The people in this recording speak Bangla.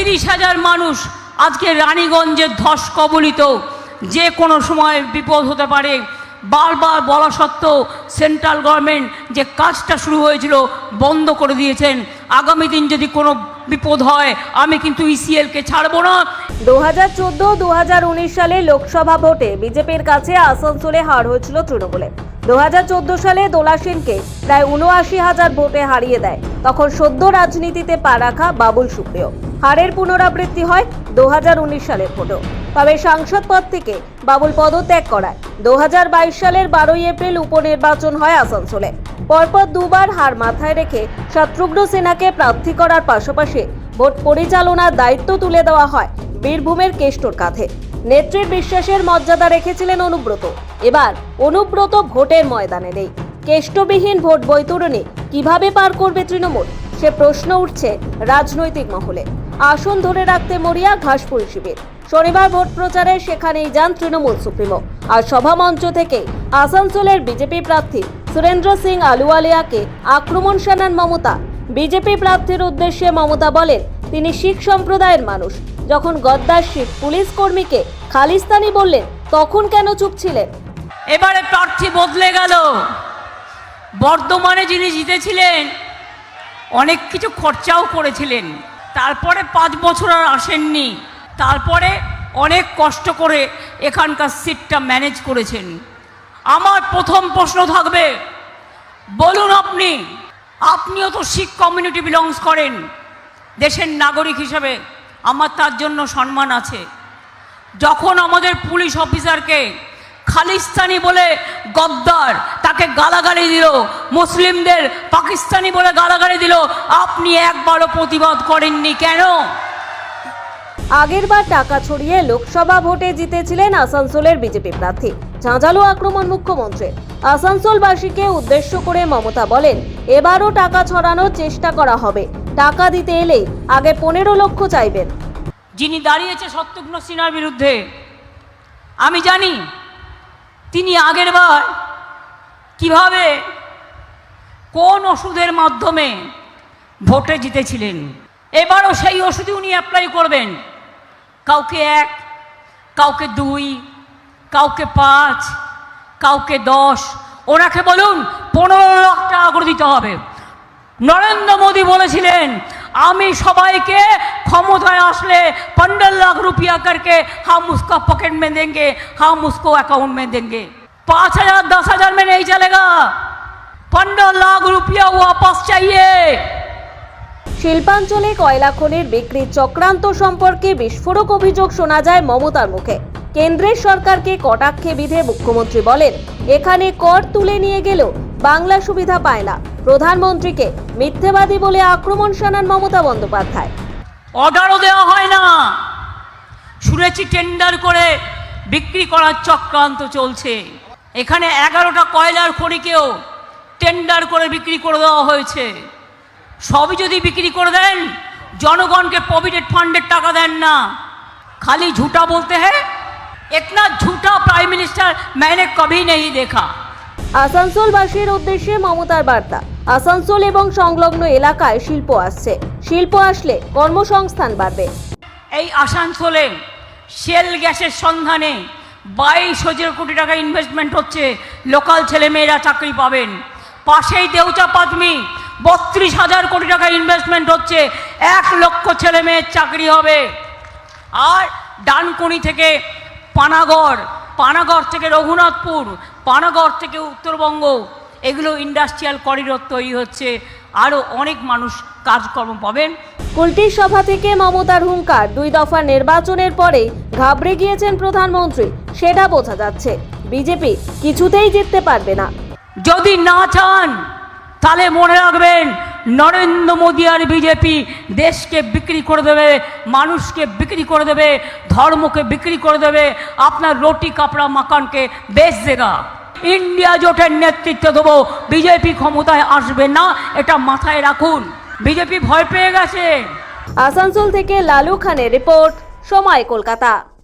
তিরিশ হাজার মানুষ আজকে রানীগঞ্জের ধস কবলিত। যে কোনো সময় বিপদ হতে পারে। বারবার বলা সত্ত্বেও সেন্ট্রাল গভর্নমেন্ট যে কাজটা শুরু হয়েছিল বন্ধ করে দিয়েছেন। আগামী দিন যদি কোনো বিপদ হয়, আমি কিন্তু ইসিএলকে ছাড়বো না। দু হাজার চোদ্দ সালে লোকসভা ভোটে বিজেপির কাছে আসানসোলে হার হয়েছিল তৃণমূলে। দু হাজার চোদ্দ সালে দোলা সেনকে প্রায় উনআশি হাজার ভোটে হারিয়ে দেয়। তখন সদ্য রাজনীতিতে পা রাখা বাবুল সুপ্রিয়। হারের পুনরাবৃত্তি হয় দু হাজার উনিশ সালের ভোটেও। তবে সাংসদ পদ থেকে বাবুল পদত্যাগ করায় দু হাজার বাইশ সালের বারোই এপ্রিল উপনির্বাচন হয় আসানসোলে। পরপর দুবার হার মাথায় রেখে শত্রুঘ্ন সিনহাকে প্রার্থী করার পাশাপাশি ভোট পরিচালনার দায়িত্ব তুলে দেওয়া হয় বীরভূমের কেষ্টর কাঁধে। নেত্রীর বিশ্বাসের মর্যাদা রেখেছিলেন অনুব্রত। এবার অনুব্রত ভোটের ময়দানে নেই। কেষ্টবিহীন ভোট বৈতরণী কীভাবে পার করবে তৃণমূল? সে প্রশ্ন উঠছে রাজনৈতিক মহলে। আসন ধরে রাখতে মরিয়া ঘাসপুর শিবির। শনিবার ভোট প্রচারে সেখানেই যান তৃণমূল সুপ্রিমো। আর সভামঞ্চ থেকে আসানসোলের বিজেপি প্রার্থী সুরেন্দ্র সিং আলুওয়ালিয়াকে আক্রমণ শানান মমতা। বিজেপি প্রার্থীর উদ্দেশ্যে মমতা বলেন, তিনি শিখ সম্প্রদায়ের মানুষ। যখন গদ্দার শিখ পুলিশ কর্মীকে খালিস্তানি বললেন, তখন কেন চুপ ছিলেন? এবারে প্রার্থী বদলে গেল। বর্ধমানে যিনি জিতেছিলেন, অনেক কিছু খরচাও করেছিলেন। তারপরে পাঁচ বছর আর আসেননি। তারপরে অনেক কষ্ট করে এখানকার সিটটা ম্যানেজ করেছেন। আমার প্রথম প্রশ্ন থাকবে, বলুন আপনি, আপনিও তো শিখ কমিউনিটি বিলংস করেন, দেশের নাগরিক হিসেবে। আমার তার জন্য সম্মান আছে। যখন আমাদের পুলিশ অফিসারকে খালিস্তানি বলে গদ্দার তাকে গালাগালি দিল। মুসলিমদের পাকিস্তানি বলে গালাগালি দিল। আপনি একবারও প্রতিবাদ করেননি কেন? আগেরবার টাকা ছড়িয়ে লোকসভা ভোটে জিতেছিলেন আসানসোলের বিজেপি প্রার্থী। ঝাঁঝালো আক্রমণ মুখ্যমন্ত্রী। আসানসোলবাসীকে উদ্দেশ্য করে মমতা বলেন এবারও টাকা ছড়ানোর চেষ্টা করা হবে। টাকা দিতে এলেই আগে পনেরো লক্ষ চাইবেন। যিনি দাঁড়িয়েছে শত্রুঘ্ন সিনহার বিরুদ্ধে আমি জানি তিনি আগেরবার কীভাবে কোন ওষুধের মাধ্যমে ভোটে জিতেছিলেন? এবারও সেই ওষুধই উনি অ্যাপ্লাই করবেন। কাউকে এক, কাউকে দুই, কাউকে পাঁচ, কাউকে দশ, ওনাকে বলুন, পনেরো লাখ টাকা করে দিতে হবে। নরেন্দ্র মোদী বলেছিলেন আমি সবাইকে ক্ষমতায় আসলে पंद्रह लाख रुपया करके हम उसका पॉकेट में देंगे हम उसको अकाउंट में देंगे पाँच हजार दस हजार में नहीं चलेगा पंद्रह लाख रुपया वापस चाहिए শিল্পাঞ্চলে কয়লা খনির বিক্রির চক্রান্ত সম্পর্কে বিস্ফোরক অভিযোগ শোনা যায় মমতার মুখে কেন্দ্রের সরকারকে কটাক্ষে বিধে মুখ্যমন্ত্রী বলেন এখানে কর তুলে নিয়ে গেলেও বাংলা সুবিধা পায় না প্রধানমন্ত্রীকে মিথ্যেবাদী বলে আক্রমণ শানান মমতা বন্দ্যোপাধ্যায় অর্ডারও দেওয়া হয় না শুনেছি টেন্ডার করে বিক্রি করার চক্রান্ত চলছে এখানে এগারোটা কয়লার খনিকেও টেন্ডার করে বিক্রি করে দেওয়া হয়েছে সবই যদি বিক্রি করে দেন জনগণকে প্রভিডেন্ট ফান্ডের টাকা দেন না খালি झूठा बोलते हैं इतना झूठा प्राइम मिनिस्टर मैंने कभी नहीं देखा আসানসোলবাসীর উদ্দেশ্যে মমতার বার্তা আসানসোল এবং সংলগ্ন এলাকায় শিল্প আসছে। শিল্প আসলে কর্মসংস্থান বাড়বে। এই আসানসোলে শেল গ্যাসের সন্ধানে বাইশ হাজার কোটি টাকা ইনভেস্টমেন্ট হচ্ছে। লোকাল ছেলেমেয়েরা চাকরি পাবেন। পাশেই দেউচা পাতমি বত্রিশ হাজার কোটি টাকা ইনভেস্টমেন্ট হচ্ছে। এক লক্ষ ছেলে মেয়ের চাকরি হবে। আর ডানকুনি থেকে পানাগড় পানাগড় থেকে রঘুনাথপুর, পানাগড় থেকে উত্তরবঙ্গ। এগুলো ইন্ডাস্ট্রিয়াল করিডোর তৈরি হচ্ছে। আরও অনেক মানুষ কাজকর্ম পাবেন। কুলটির সভা থেকে মমতার হুঙ্কার দুই দফা নির্বাচনের পরে ঘাবড়ে গিয়েছেন প্রধানমন্ত্রী। সেটা বোঝা যাচ্ছে বিজেপি কিছুতেই জিততে পারবে না। যদি না চান তাহলে মনে রাখবেন নরেন্দ্র মোদী আর বিজেপি দেশকে বিক্রি করে দেবে মানুষকে বিক্রি করে দেবে ধর্মকে বিক্রি করে দেবে। আপনার রুটি কাপড়া মাকানকে বেচ দেগা ইন্ডিয়া জোটের নেতৃত্ব দেবো। বিজেপি ক্ষমতায় আসবে না, এটা মাথায় রাখুন। বিজেপি ভয় পেয়ে গেছে। আসানসোল থেকে লালু খানের রিপোর্ট, সময় কলকাতা।